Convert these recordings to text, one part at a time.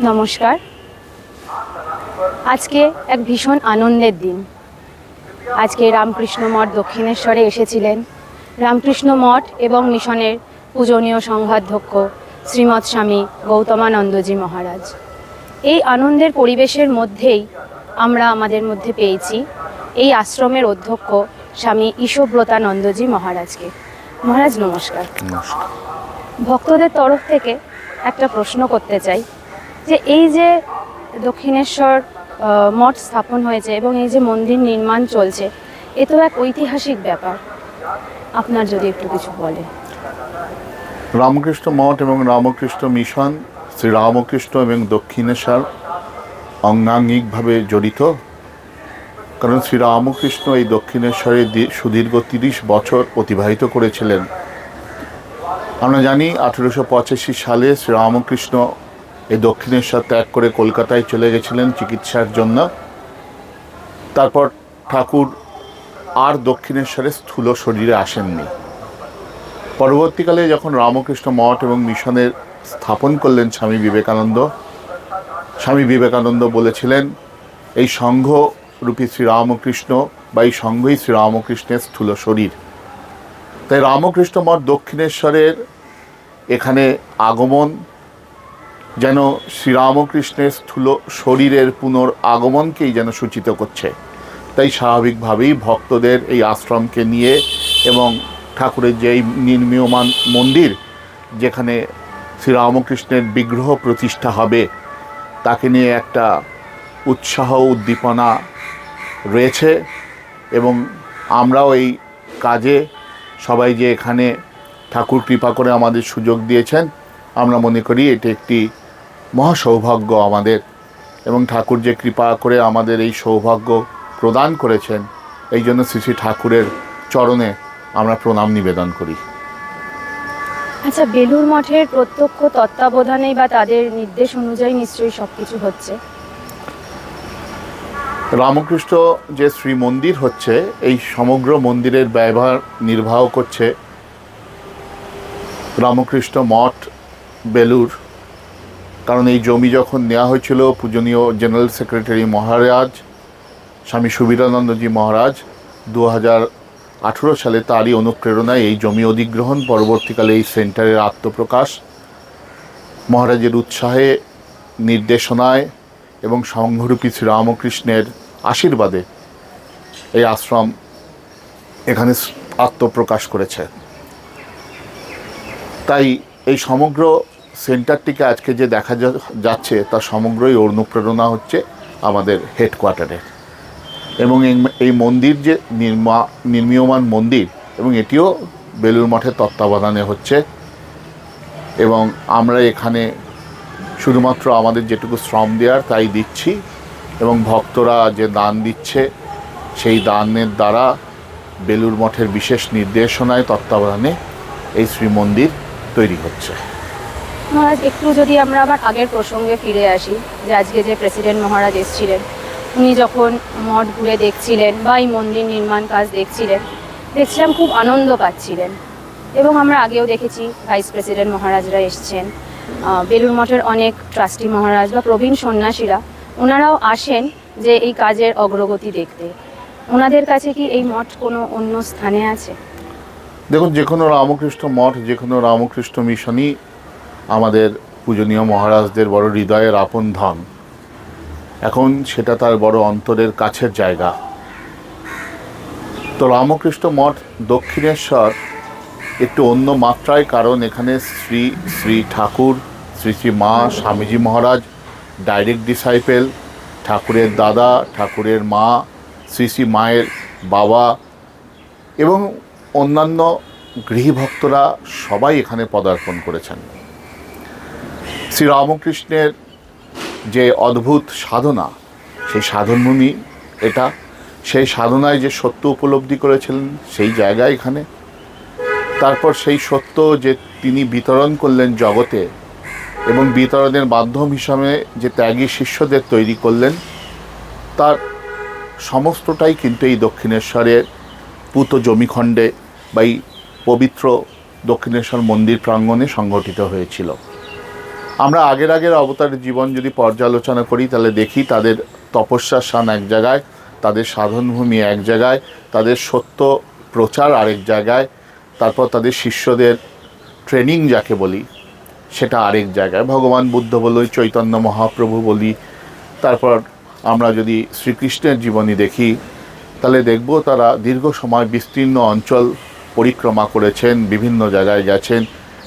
নমস্কার। আজকে এক ভীষণ আনন্দের দিন। আজকে রামকৃষ্ণ মঠ দক্ষিণেশ্বরে এসেছিলেন। রামকৃষ্ণ মঠ এবং মিশনের পূজনীয় সংঘাধ্যক্ষ শ্রীমৎ স্বামী গৌতমানন্দজি মহারাজ। এই আনন্দের পরিবেশের মধ্যেই আমরা আমাদের মধ্যে পেয়েছি এই আশ্রমের অধ্যক্ষ স্বামী ঈশব্রতানন্দজি মহারাজকে। মহারাজ নমস্কার। নমস্কার। ভক্তদের তরফ থেকে একটা প্রশ্ন করতে চাই। যে এই যে দক্ষিণেশ্বর মঠ স্থাপন হয়েছে এবং এই যে মন্দির নির্মাণ চলছে, এ তো এক ঐতিহাসিক ব্যাপার। আপনার যদি একটু কিছু বলে রামকৃষ্ণ মঠ এবং রামকৃষ্ণ মিশন, শ্রী রামকৃষ্ণ এবং দক্ষিণেশ্বর অঙ্গাঙ্গিকভাবে জড়িত। কারণ শ্রী রামকৃষ্ণ এই দক্ষিণেশ্বরে সুদীর্ঘ তিরিশ বছর অতিবাহিত করেছিলেন। আমরা জানি আঠেরোশো পঁচাশি সালে শ্রী রামকৃষ্ণ এই দক্ষিণেশ্বর ত্যাগ করে কলকাতায় চলে গেছিলেন চিকিৎসার জন্য। তারপর ঠাকুর আর দক্ষিণেশ্বরে স্থূল শরীরে আসেননি। পরবর্তীকালে যখন রামকৃষ্ণ মঠ এবং মিশনের স্থাপন করলেন স্বামী বিবেকানন্দ স্বামী বিবেকানন্দ বলেছিলেন, এই সংঘ রূপী শ্রীরামকৃষ্ণ বা এই সংঘই শ্রীরামকৃষ্ণের স্থূল শরীর। তাই রামকৃষ্ণ মঠ দক্ষিণেশ্বরের এখানে আগমন যেন শ্রীরামকৃষ্ণের স্থূল শরীরের পুনর আগমনকেই যেন সূচিত করছে। তাই স্বাভাবিকভাবেই ভক্তদের এই আশ্রমকে নিয়ে এবং ঠাকুরের যে এই নির্মীয়মান মন্দির, যেখানে শ্রীরামকৃষ্ণের বিগ্রহ প্রতিষ্ঠা হবে, তাকে নিয়ে একটা উৎসাহ উদ্দীপনা রয়েছে এবং আমরাও এই কাজে সবাই যে এখানে ঠাকুর কৃপা করে আমাদের সুযোগ দিয়েছেন, আমরা মনে করি এটি একটি মহা সৌভাগ্য আমাদের এবং ঠাকুর যে কৃপা করে আমাদের এই সৌভাগ্য প্রদান করেছেন এই জন্য শ্রী শ্রী ঠাকুরের চরণে আমরা প্রণাম নিবেদন করি। আচ্ছা বেলুর মঠের প্রত্যক্ষ তত্ত্বাবধানেই বা তাদের নির্দেশ অনুযায়ী নিশ্চয়ই সব কিছু হচ্ছে? রামকৃষ্ণ যে শ্রী মন্দির হচ্ছে এই সমগ্র মন্দিরের ব্যয়ভার নির্বাহ করছে রামকৃষ্ণ মঠ বেলুর কারণ এই জমি যখন নেওয়া হয়েছিল পূজনীয় জেনারেল সেক্রেটারি মহারাজ, স্বামী সুবিরানন্দজি মহারাজ দু আঠেরো সালে তারই অনুপ্রেরণায় এই জমি অধিগ্রহণ, পরবর্তীকালে এই সেন্টারের আত্মপ্রকাশ, মহারাজের উৎসাহে, নির্দেশনায় এবং সংঘরূপী শ্রীরামকৃষ্ণের আশীর্বাদে এই আশ্রম এখানে আত্মপ্রকাশ করেছে। তাই এই সমগ্র সেন্টারটিকে আজকে যে দেখা যাচ্ছে তা সমগ্রই অনুপ্রেরণা হচ্ছে আমাদের হেডকোয়ার্টারের। এবং এই- মন্দির যে নির্মা, নির্মীয়মান মন্দির, এবং এটিও বেলুর মঠের তত্ত্বাবধানে হচ্ছে। এবং আমরা এখানে শুধুমাত্র আমাদের যেটুকু শ্রম দেওয়ার তাই দিচ্ছি, এবং ভক্তরা যে দান দিচ্ছে, সেই দানের দ্বারা বেলুর মঠের বিশেষ নির্দেশনায় তত্ত্বাবধানে এই শ্রী মন্দির তৈরি হচ্ছে। মহারাজ, একটু যদি আমরা আবার আগের প্রসঙ্গে ফিরে আসি, যে আজকে যে প্রেসিডেন্ট মহারাজ এসেছিলেন, উনি যখন মঠ ঘুরে দেখছিলেন বা এই মন্দির নির্মাণ কাজ দেখছিলেন, দেখছিলাম খুব আনন্দ পাচ্ছিলেন। এবং আমরা আগেও দেখেছি ভাইস প্রেসিডেন্ট মহারাজরা এসছেন। বেলুর মঠের অনেক ট্রাস্টি মহারাজ বা প্রবীণ সন্ন্যাসীরা ওনারাও আসেন যে এই কাজের অগ্রগতি দেখতে। ওনাদের কাছে কি এই মঠ কোনো অন্য স্থানে আছে? দেখুন, যে কোনো রামকৃষ্ণ মঠ, যে কোনো রামকৃষ্ণ মিশনই আমাদের পূজনীয় মহারাজদের বড় হৃদয়ের আপন ধন। এখন সেটা তার বড় অন্তরের কাছের জায়গা। তো রামকৃষ্ণ মঠ দক্ষিণেশ্বর একটু অন্য মাত্রায়, কারণ এখানে শ্রী শ্রী ঠাকুর, শ্রী শ্রী মা স্বামীজি মহারাজ, ডাইরেক্ট ডিসাইপেল, ঠাকুরের দাদা, ঠাকুরের মা, শ্রী শ্রী মায়ের বাবা এবং অন্যান্য গৃহীভক্তরা সবাই এখানে পদার্পণ করেছেন। শ্রী রামকৃষ্ণের যে অদ্ভুত সাধনা, সেই সাধনভূমি এটা, সেই সাধনায় যে সত্য উপলব্ধি করেছিলেন সেই জায়গা এখানে। তারপর সেই সত্য যে তিনি বিতরণ করলেন জগতে এবং বিতরণের মাধ্যম হিসাবে যে ত্যাগী শিষ্যদের তৈরি করলেন, তার সমস্তটাই কিন্তু এই দক্ষিণেশ্বরের পুত জমিখণ্ডে বা এই পবিত্র দক্ষিণেশ্বর মন্দির প্রাঙ্গণে সংগঠিত হয়েছিল। আমরা আগের আগের অবতারের জীবন যদি পর্যালোচনা করি, তাহলে দেখি তাদের তপস্যার স্থান এক জায়গায়, তাদের সাধনভূমি এক জায়গায়, তাদের সত্য প্রচার আরেক জায়গায়, তারপর তাদের শিষ্যদের ট্রেনিং যাকে বলি, সেটা আরেক জায়গায়। ভগবান বুদ্ধ বলি, চৈতন্য মহাপ্রভু বলি, তারপর আমরা যদি শ্রীকৃষ্ণের জীবনী দেখি, তাহলে দেখব তারা দীর্ঘ সময় বিস্তীর্ণ অঞ্চল পরিক্রমা করেছেন, বিভিন্ন জায়গায় গেছেন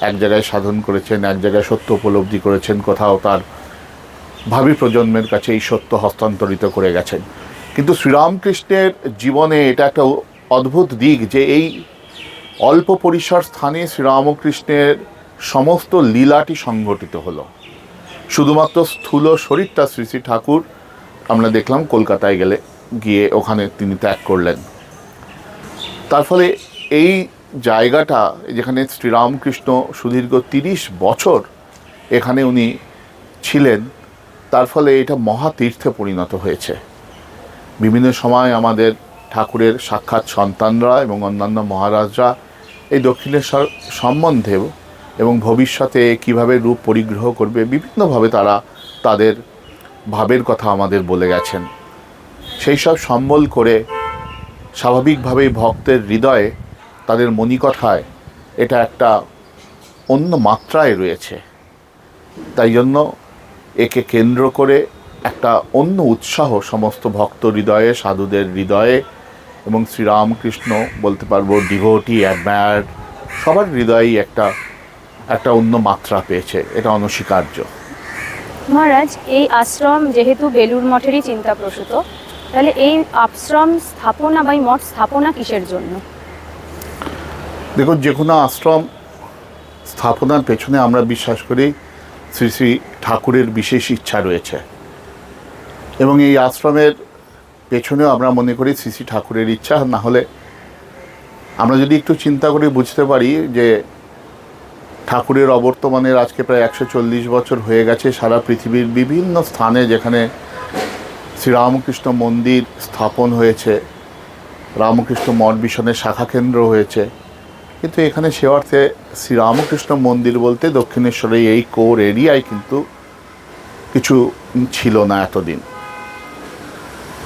এক জায়গায় সাধন করেছেন, এক জায়গায় সত্য উপলব্ধি করেছেন, কোথাও তার ভাবি প্রজন্মের কাছে এই সত্য হস্তান্তরিত করে গেছেন। কিন্তু শ্রীরামকৃষ্ণের জীবনে এটা একটা অদ্ভুত দিক যে এই অল্প পরিসর স্থানে শ্রীরামকৃষ্ণের সমস্ত লীলাটি সংঘটিত হলো। শুধুমাত্র স্থূল শরীরটা শ্রী শ্রী ঠাকুর, আমরা দেখলাম কলকাতায় গেলে গিয়ে ওখানে তিনি ত্যাগ করলেন। তার ফলে এই জায়গাটা যেখানে শ্রীরামকৃষ্ণ সুদীর্ঘ তিরিশ বছর এখানে উনি ছিলেন, তার ফলে এটা মহাতীর্থে পরিণত হয়েছে। বিভিন্ন সময় আমাদের ঠাকুরের সাক্ষাৎ সন্তানরা এবং অন্যান্য মহারাজরা এই দক্ষিণেশ্বর সম্বন্ধেও এবং ভবিষ্যতে কীভাবে রূপ পরিগ্রহ করবে, বিভিন্নভাবে তারা তাদের ভাবের কথা আমাদের বলে গেছেন। সেই সব সম্বল করে স্বাভাবিকভাবেই ভক্তের হৃদয়ে তাদের মণিকথায় এটা একটা অন্য মাত্রায় রয়েছে। তাই জন্য একে কেন্দ্র করে একটা অন্য উৎসাহ সমস্ত ভক্ত হৃদয়ে, সাধুদের হৃদয়ে এবং শ্রীরামকৃষ্ণ বলতে পারব ডিভোটি অ্যাডমায়ার সবার হৃদয়েই একটা একটা অন্য মাত্রা পেয়েছে। এটা অনস্বীকার্য। মহারাজ, এই আশ্রম যেহেতু বেলুর মঠেরই চিন্তা প্রসূত তাহলে এই আশ্রম স্থাপনা বা মঠ স্থাপনা কিসের জন্য? দেখুন, যে কোনো আশ্রম স্থাপনার পেছনে আমরা বিশ্বাস করি শ্রী শ্রী ঠাকুরের বিশেষ ইচ্ছা রয়েছে। এবং এই আশ্রমের পেছনেও আমরা মনে করি শ্রী শ্রী ঠাকুরের ইচ্ছা, না হলে আমরা যদি একটু চিন্তা করে বুঝতে পারি যে ঠাকুরের অবর্তমানের আজকে প্রায় একশো চল্লিশ বছর হয়ে গেছে সারা পৃথিবীর বিভিন্ন স্থানে যেখানে শ্রীরামকৃষ্ণ মন্দির স্থাপন হয়েছে, রামকৃষ্ণ মঠ মিশনের শাখা কেন্দ্র হয়েছে। কিন্তু এখানে সে অর্থে শ্রীরামকৃষ্ণ মন্দির বলতে দক্ষিণেশ্বরে এই কোর এরিয়ায় কিন্তু কিছু ছিল না এতদিন।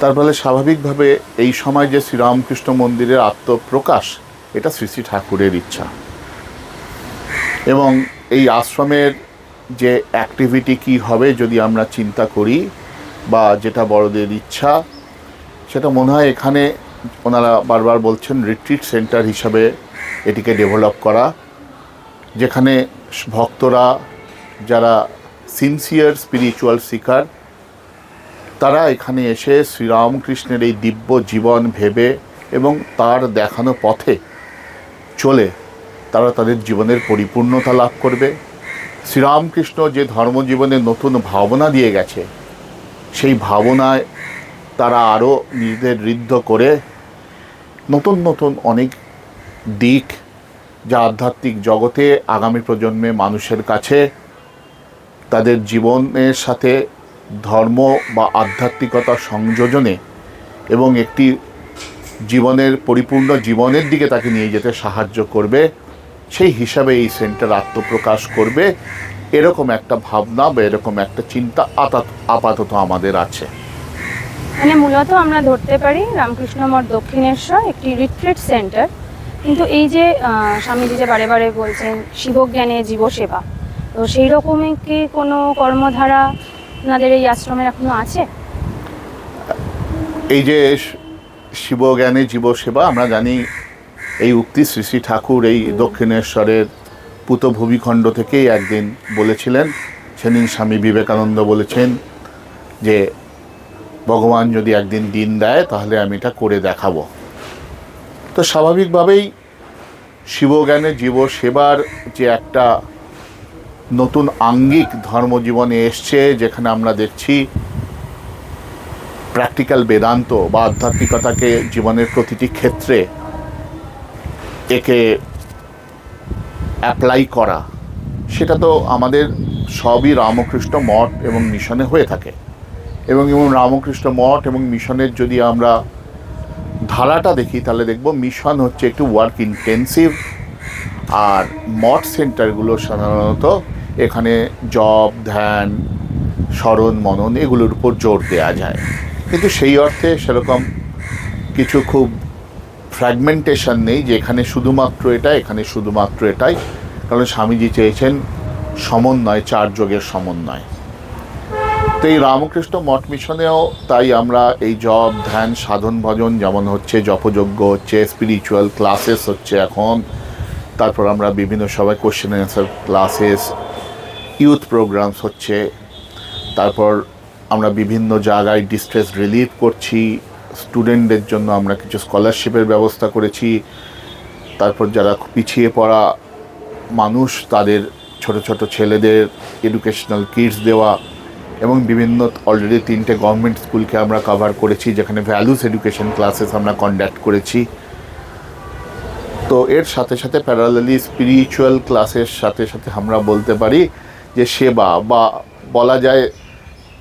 তার ফলে স্বাভাবিকভাবে এই সময় যে শ্রীরামকৃষ্ণ মন্দিরের আত্মপ্রকাশ, এটা শ্রী শ্রী ঠাকুরের ইচ্ছা। এবং এই আশ্রমের যে অ্যাক্টিভিটি কি হবে যদি আমরা চিন্তা করি, বা যেটা বড়দের ইচ্ছা, সেটা মনে হয় এখানে ওনারা বারবার বলছেন রিট্রিট সেন্টার হিসাবে এটিকে ডেভেলপ করা, যেখানে ভক্তরা যারা সিনসিয়ার স্পিরিচুয়াল শিকার তারা এখানে এসে শ্রীরামকৃষ্ণের এই দিব্য জীবন ভেবে এবং তার দেখানো পথে চলে তারা তাদের জীবনের পরিপূর্ণতা লাভ করবে। শ্রীরামকৃষ্ণ যে ধর্মজীবনে নতুন ভাবনা দিয়ে গেছে, সেই ভাবনায় তারা আরও নিজেদের ঋদ্ধ করে নতুন নতুন অনেক দিক যা আধ্যাত্মিক জগতে আগামী প্রজন্মে মানুষের কাছে তাদের জীবনের সাথে ধর্ম বা আধ্যাত্মিকতা সংযোজনে এবং একটি জীবনের পরিপূর্ণ জীবনের দিকে তাকে নিয়ে যেতে সাহায্য করবে, সেই হিসাবে এই সেন্টার আত্মপ্রকাশ করবে। এরকম একটা ভাবনা বা এরকম একটা চিন্তা আপাত আপাতত আমাদের আছে। মানে মূলত আমরা ধরতে পারি রামকৃষ্ণ মঠ দক্ষিণেশ্বর একটি রিট্রিট সেন্টার কিন্তু এই যে স্বামীজি যে বারে বারে বলছেন শিবজ্ঞানে জীবসেবা তো সেই রকমই কি কোনো কর্মধারা আপনাদের এই আশ্রমের এখনও আছে? এই যে শিবজ্ঞানে জীবসেবা আমরা জানি এই উক্তি শ্রী শ্রী ঠাকুর এই দক্ষিণেশ্বরের পুত ভূমিখণ্ড থেকেই একদিন বলেছিলেন সেদিন স্বামী বিবেকানন্দ বলেছেন যে ভগবান যদি একদিন দিন দেয় তাহলে আমি এটা করে দেখাবো। তো স্বাভাবিকভাবেই শিবজ্ঞানে জীব সেবার যে একটা নতুন আঙ্গিক ধর্মজীবনে এসছে, যেখানে আমরা দেখছি প্র্যাকটিক্যাল বেদান্ত বা আধ্যাত্মিকতাকে জীবনের প্রতিটি ক্ষেত্রে একে অ্যাপ্লাই করা, সেটা তো আমাদের সবই রামকৃষ্ণ মঠ এবং মিশনে হয়ে থাকে। এবং এবং রামকৃষ্ণ মঠ এবং মিশনের যদি আমরা ধারাটা দেখি, তাহলে দেখব মিশন হচ্ছে একটু ওয়ার্ক ইন্টেন্সিভ আর মঠ সেন্টারগুলো সাধারণত এখানে জব ধ্যান, স্মরণ, মনন এগুলোর উপর জোর দেওয়া যায়। কিন্তু সেই অর্থে সেরকম কিছু খুব ফ্র্যাগমেন্টেশন নেই, যে এখানে শুধুমাত্র এটা এখানে শুধুমাত্র এটাই। কারণ স্বামীজি চেয়েছেন সমন্বয়, চার যোগের সমন্বয়। তো এই রামকৃষ্ণ মঠ মিশনেও তাই আমরা এই জব ধ্যান, সাধন, ভজন যেমন হচ্ছে, জপযজ্ঞ হচ্ছে স্পিরিচুয়াল ক্লাসেস হচ্ছে এখন। তারপর আমরা বিভিন্ন সবাই question answer classes youth programs হচ্ছে। তারপর আমরা বিভিন্ন জায়গায় ডিস্ট্রেস রিলিফ করছি। স্টুডেন্টদের জন্য আমরা কিছু স্কলারশিপের ব্যবস্থা করেছি। তারপর যারা পিছিয়ে পড়া মানুষ, তাদের ছোট ছোট ছেলেদের এডুকেশনাল কিটস দেওয়া। এবং বিভিন্ন অলরেডি তিনটে গভর্নমেন্ট স্কুলকে আমরা কভার করেছি, যেখানে ভ্যালুস এডুকেশন ক্লাসেস আমরা কন্ডাক্ট করেছি। তো এর সাথে সাথে প্যারালালি স্পিরিচুয়াল ক্লাসের সাথে সাথে আমরা বলতে পারি যে সেবা বা বলা যায়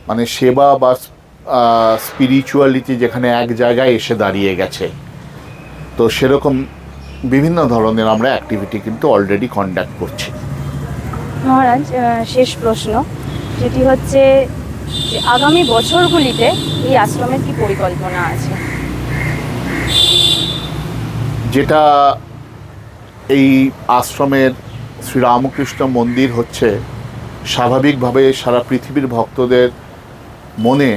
মানে সেবা বা স্পিরিচুয়ালিটি যেখানে এক জায়গায় এসে দাঁড়িয়ে গেছে। তো সেরকম বিভিন্ন ধরনের আমরা অ্যাক্টিভিটি কিন্তু অলরেডি কন্ডাক্ট করছি। মহারাজ শেষ প্রশ্ন। যেটি হচ্ছে আগামী বছরগুলিতে এই আশ্রমের কি পরিকল্পনা আছে? যেটা এই আশ্রমের শ্রীরামকৃষ্ণ মন্দির হচ্ছে, স্বাভাবিকভাবে সারা পৃথিবীর ভক্তদের মনে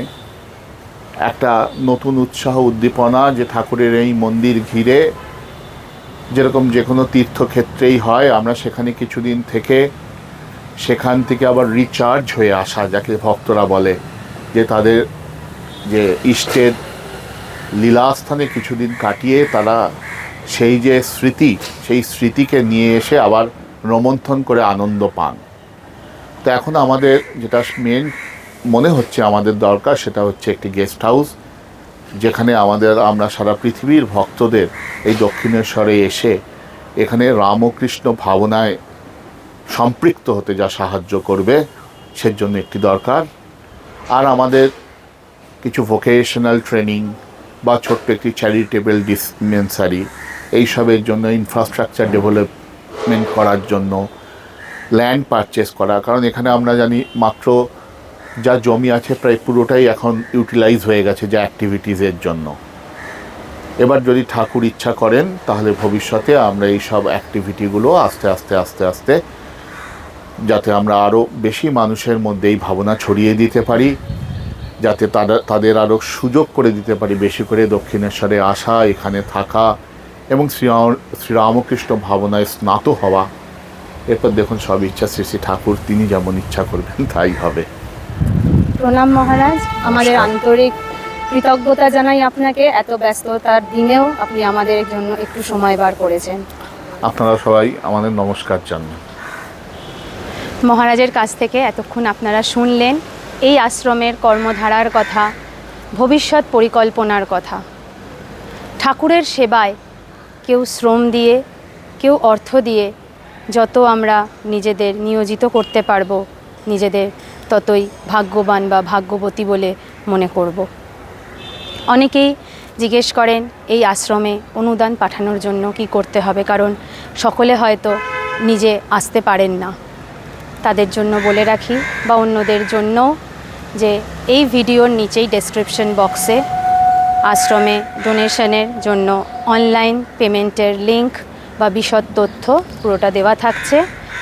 একটা নতুন উৎসাহ উদ্দীপনা যে ঠাকুরের এই মন্দির ঘিরে যেরকম যে কোনো তীর্থক্ষেত্রেই হয়, আমরা সেখানে কিছুদিন থেকে সেখান থেকে আবার রিচার্জ হয়ে আসা, যাকে ভক্তরা বলে যে তাদের যে ইষ্টের লীলাস্থানে কিছুদিন কাটিয়ে তারা সেই যে স্মৃতি, সেই স্মৃতিকে নিয়ে এসে আবার রোমন্থন করে আনন্দ পান। তো এখন আমাদের যেটা মেন মনে হচ্ছে আমাদের দরকার, সেটা হচ্ছে একটি গেস্ট হাউস যেখানে আমাদের, আমরা সারা পৃথিবীর ভক্তদের এই দক্ষিণেশ্বরে এসে এখানে রামকৃষ্ণ ভাবনায় সম্পৃক্ত হতে যা সাহায্য করবে সেজন্য একটি দরকার। আর আমাদের কিছু ভোকেশনাল ট্রেনিং বা ছোট্ট একটি চ্যারিটেবল ডিসপেন্সারি এইসবের জন্য ইনফ্রাস্ট্রাকচার ডেভেলপমেন্ট করার জন্য ল্যান্ড পারচেস করা। কারণ এখানে আমরা জানি মাত্র যা জমি আছে প্রায় পুরোটাই এখন ইউটিলাইজ হয়ে গেছে যা অ্যাক্টিভিটিসের জন্য। এবার যদি ঠাকুর ইচ্ছা করেন, তাহলে ভবিষ্যতে আমরা এই সব অ্যাক্টিভিটিগুলো আস্তে আস্তে আস্তে আস্তে যাতে আমরা আরও বেশি মানুষের মধ্যে এই ভাবনা ছড়িয়ে দিতে পারি যাতে তারা তাদের আরও সুযোগ করে দিতে পারি বেশি করে দক্ষিণেশ্বরে আসা এখানে থাকা এবং শ্রীরাম শ্রীরামকৃষ্ণ ভাবনায় স্নাত হওয়া। এরপর দেখুন সব ইচ্ছা শ্রী শ্রী ঠাকুর তিনি যেমন ইচ্ছা করবেন তাই হবে। প্রণাম মহারাজ আমাদের আন্তরিক কৃতজ্ঞতা জানাই আপনাকে এত ব্যস্ততার দিনেও আপনি আমাদের জন্য একটু সময় বার করেছেন। আপনারা সবাই আমাদের নমস্কার জানান। মহারাজের কাছ থেকে এতক্ষণ আপনারা শুনলেন এই আশ্রমের কর্মধারার কথা, ভবিষ্যৎ পরিকল্পনার কথা। ঠাকুরের সেবায় কেউ শ্রম দিয়ে, কেউ অর্থ দিয়ে যত আমরা নিজেদের নিয়োজিত করতে পারব, নিজেদের ততই ভাগ্যবান বা ভাগ্যবতী বলে মনে করব। অনেকেই জিজ্ঞেস করেন, এই আশ্রমে অনুদান পাঠানোর জন্য কি করতে হবে? কারণ সকলে হয়তো নিজে আসতে পারেন না। তাদের জন্য বলে রাখি বা অন্যদের জন্য যে এই ভিডিওর নিচেই ডেসক্রিপশন বক্সে আশ্রমে ডোনেশনের জন্য অনলাইন পেমেন্টের লিংক বা বিশদ তথ্য পুরোটা দেওয়া থাকছে।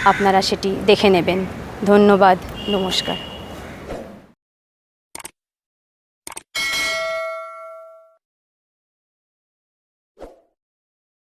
আপনারা সেটি দেখে নেবেন। ধন্যবাদ। নমস্কার।